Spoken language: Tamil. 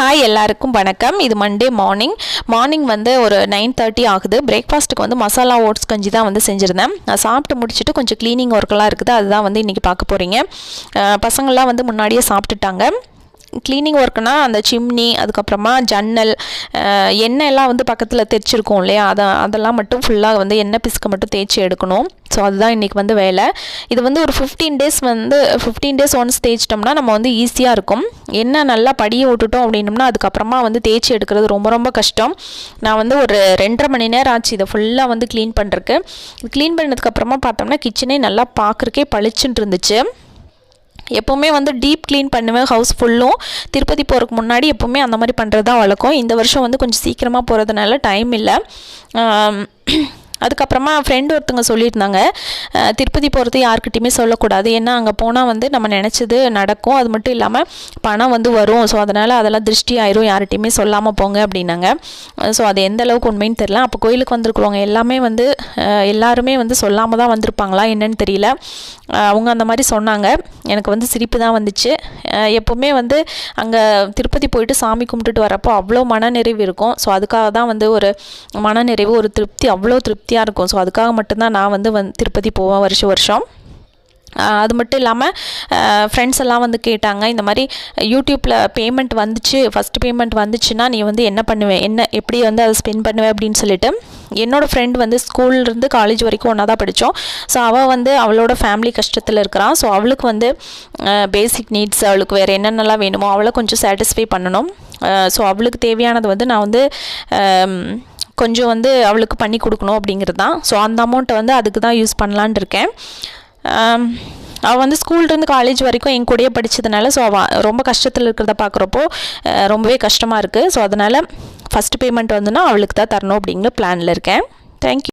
ஹாய் எல்லாருக்கும் வணக்கம். இது மண்டே மார்னிங் மார்னிங் வந்து ஒரு நைன் தேர்ட்டி ஆகுது. பிரேக்ஃபாஸ்ட்டுக்கு வந்து மசாலா ஓட்ஸ் கஞ்சி தான் வந்து செஞ்சுருந்தேன். நான் சாப்பிட்டு முடிச்சுட்டு கொஞ்சம் க்ளீனிங் ஒர்க்கெல்லாம் இருக்குது. அதுதான் வந்து இன்றைக்கி பார்க்க போகிறீங்க பசங்கள்லாம் வந்து முன்னாடியே சாப்பிட்டுட்டாங்க. க்ளீனிங் ஒர்க்குனா அந்த சிம்னி அதுக்கப்புறமா ஜன்னல் எண்ணெய் எல்லாம் வந்து பக்கத்தில் தைச்சிருக்கோம் இல்லையா? அதை அதெல்லாம் மட்டும் ஃபுல்லாக வந்து எண்ணெய் பிசுக்க மட்டும் தேய்ச்சி எடுக்கணும். ஸோ அதுதான் இன்றைக்கி வந்து வேலை. இது வந்து ஒரு ஃபிஃப்டீன் டேஸ் வந்து ஃபிஃப்டீன் டேஸ் ஒன்ஸ் தேய்ச்சிட்டோம்னா நம்ம வந்து ஈஸியாக இருக்கும். என்ன நல்லா படியை விட்டுட்டோம் அப்படின்னம்னா அதுக்கப்புறமா வந்து தேய்ச்சி எடுக்கிறது ரொம்ப ரொம்ப கஷ்டம். நான் வந்து ஒரு ரெண்டரை மணி நேரம் ஆச்சு இதை ஃபுல்லாக வந்து க்ளீன் பண்ணுறக்கு க்ளீன் பண்ணதுக்கப்புறமா பார்த்தோம்னா கிச்சனே நல்லா பார்க்குறக்கே பளிச்சுன்னு இருந்துச்சு. எப்போவுமே வந்து டீப் க்ளீன் பண்ணுவேன் ஹவுஸ் ஃபுல்லும் திருப்பதி போகிறதுக்கு முன்னாடி எப்போவுமே அந்த மாதிரி பண்ணுறது தான் வழக்கம். இந்த வருஷம் வந்து கொஞ்சம் சீக்கிரமாக போகிறதுனால டைம் இல்லை. அதுக்கப்புறமா ஃப்ரெண்டு ஒருத்தங்க சொல்லியிருந்தாங்க. திருப்பதி போகிறது யாருக்கிட்டையுமே சொல்லக்கூடாது. ஏன்னா அங்கே போனால் வந்து நம்ம நினச்சது நடக்கும். அது மட்டும் இல்லாமல் பணம் வந்து வரும். ஸோ அதனால் அதெல்லாம் திருஷ்டி ஆயிரும். யார்கிட்டையுமே சொல்லாமல் போங்க அப்படின்னாங்க. ஸோ அது எந்த அளவுக்கு உண்மைன்னு தெரியல. அப்போ கோயிலுக்கு வந்திருக்கிறவங்க எல்லாமே வந்து எல்லாருமே வந்து சொல்லாமல் தான் வந்திருப்பாங்களா என்னன்னு தெரியல. அவங்க அந்த மாதிரி சொன்னாங்க. எனக்கு வந்து சிரிப்பு தான் வந்துச்சு. எப்போவுமே வந்து அங்கே திருப்பதி போயிட்டு சாமி கும்பிட்டுட்டு வரப்போ அவ்வளோ மனநிறைவு இருக்கும். ஸோ அதுக்காக தான் வந்து ஒரு மனநிறைவு ஒரு திருப்தி அவ்வளோ திருப்தி திருப்தியாக இருக்கும். ஸோ அதுக்காக மட்டும்தான் நான் வந்து வந் திருப்பதி போவேன் வருஷம். வருஷம் அது மட்டும் இல்லாமல் ஃப்ரெண்ட்ஸ் எல்லாம் வந்து கேட்டாங்க இந்த மாதிரி யூடியூப்பில் பேமெண்ட் வந்துச்சு ஃபஸ்ட் பேமெண்ட் வந்துச்சுன்னா நீ வந்து என்ன பண்ணுவேன் என்ன எப்படி வந்து அதை ஸ்பெண்ட் பண்ணுவேன் அப்படின்னு சொல்லிட்டு என்னோடய ஃப்ரெண்ட் வந்து ஸ்கூல்லேருந்து காலேஜ் வரைக்கும் ஒன்றா தான் படித்தோம் ஸோ அவள் வந்து அவளோட ஃபேமிலி கஷ்டத்தில் இருக்கிறான் ஸோ அவளுக்கு வந்து பேசிக் நீட்ஸ் அவளுக்கு வேறு என்னென்னலாம் வேணுமோ அவளை கொஞ்சம் சாட்டிஸ்ஃபை பண்ணணும். ஸோ அவளுக்கு தேவையானது வந்து நான் வந்து கொஞ்சம் வந்து அவளுக்கு பண்ணி கொடுக்கணும் அப்படிங்கிறது தான். ஸோ அந்த அமௌண்ட்டை வந்து அதுக்கு தான் யூஸ் பண்ணலான் இருக்கேன். அவள் வந்து ஸ்கூல்லேருந்து காலேஜ் வரைக்கும் என் கூடயே படித்ததுனால ஸோ அவள் ரொம்ப கஷ்டத்தில் இருக்கிறத பார்க்குறப்போ ரொம்பவே கஷ்டமாக இருக்குது ஸோ அதனால் ஃபஸ்ட்டு பேமெண்ட் வந்துன்னா அவளுக்கு தான் தரணும் அப்படிங்கிற பிளானில் இருக்கேன். தேங்க்யூ